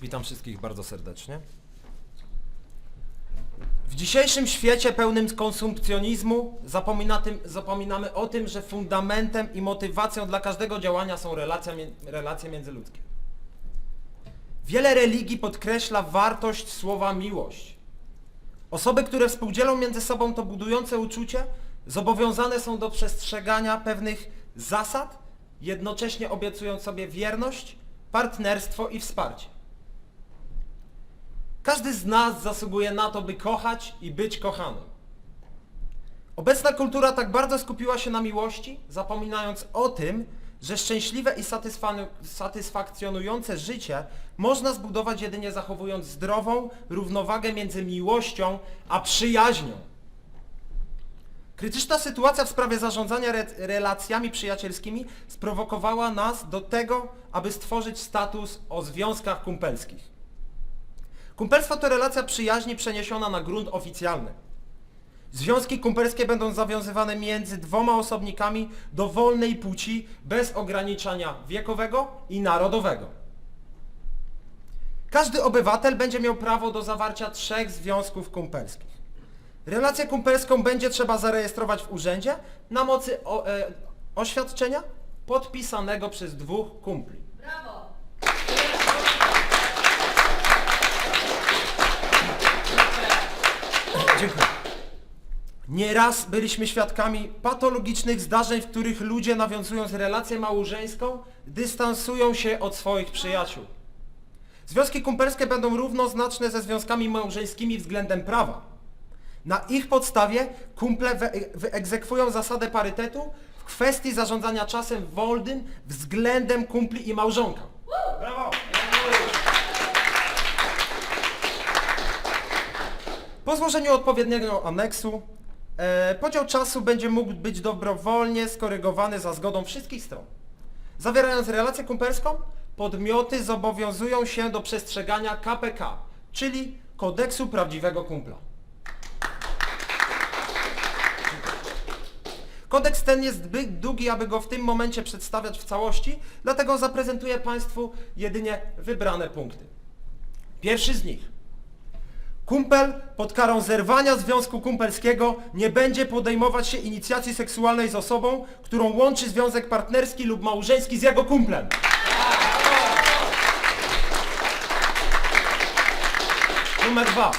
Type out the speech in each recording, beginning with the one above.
Witam wszystkich bardzo serdecznie. W dzisiejszym świecie pełnym konsumpcjonizmu zapomina tym, zapominamy o tym, że fundamentem i motywacją dla każdego działania są relacja, relacje międzyludzkie. Wiele religii podkreśla wartość słowa miłość. Osoby, które współdzielą między sobą to budujące uczucie, zobowiązane są do przestrzegania pewnych zasad, jednocześnie obiecując sobie wierność, partnerstwo i wsparcie. Każdy z nas zasługuje na to, by kochać i być kochanym. Obecna kultura tak bardzo skupiła się na miłości, zapominając o tym, że szczęśliwe i satysfakcjonujące życie można zbudować jedynie zachowując zdrową równowagę między miłością a przyjaźnią. Krytyczna sytuacja w sprawie zarządzania re- relacjami przyjacielskimi sprowokowała nas do tego, aby stworzyć status o związkach kumpelskich. Kumpelstwo to relacja przyjaźni przeniesiona na grunt oficjalny. Związki kumpelskie będą zawiązywane między dwoma osobnikami dowolnej płci bez ograniczania wiekowego i narodowego. Każdy obywatel będzie miał prawo do zawarcia trzech związków kumpelskich. Relację kumpelską będzie trzeba zarejestrować w urzędzie na mocy o, e, oświadczenia podpisanego przez dwóch kumpli. Nieraz byliśmy świadkami patologicznych zdarzeń, w których ludzie nawiązując relację małżeńską, dystansują się od swoich przyjaciół. Związki kumpelskie będą równoznaczne ze związkami małżeńskimi względem prawa. Na ich podstawie kumple wy- wyegzekwują zasadę parytetu w kwestii zarządzania czasem wolnym względem kumpli i małżonka. Brawo! Po złożeniu odpowiedniego aneksu e, podział czasu będzie mógł być dobrowolnie skorygowany za zgodą wszystkich stron. Zawierając relację kumpelską, podmioty zobowiązują się do przestrzegania KPK, czyli kodeksu prawdziwego kumpla. Kodeks ten jest zbyt długi, aby go w tym momencie przedstawiać w całości, dlatego zaprezentuję Państwu jedynie wybrane punkty. Pierwszy z nich. Kumpel pod karą zerwania związku kumpelskiego nie będzie podejmować się inicjacji seksualnej z osobą, którą łączy związek partnerski lub małżeński z jego kumplem. Numer dwa.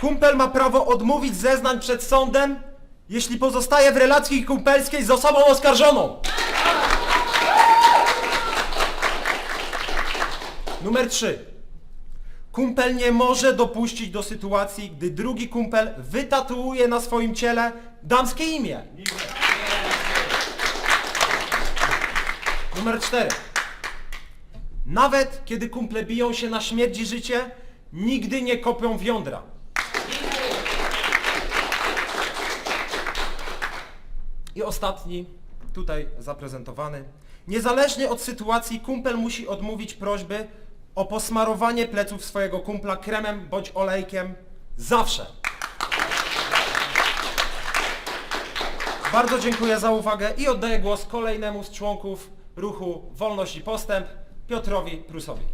Kumpel ma prawo odmówić zeznań przed sądem, jeśli pozostaje w relacji kumpelskiej z osobą oskarżoną. Numer 3. Kumpel nie może dopuścić do sytuacji, gdy drugi kumpel wytatuuje na swoim ciele damskie imię. Numer 4. Nawet kiedy kumple biją się na śmierć i życie, nigdy nie kopią w jądra. I ostatni, tutaj zaprezentowany. Niezależnie od sytuacji, kumpel musi odmówić prośby o posmarowanie pleców swojego kumpla kremem bądź olejkiem zawsze. Bardzo dziękuję za uwagę i oddaję głos kolejnemu z członków ruchu Wolność i Postęp, Piotrowi Prusowi.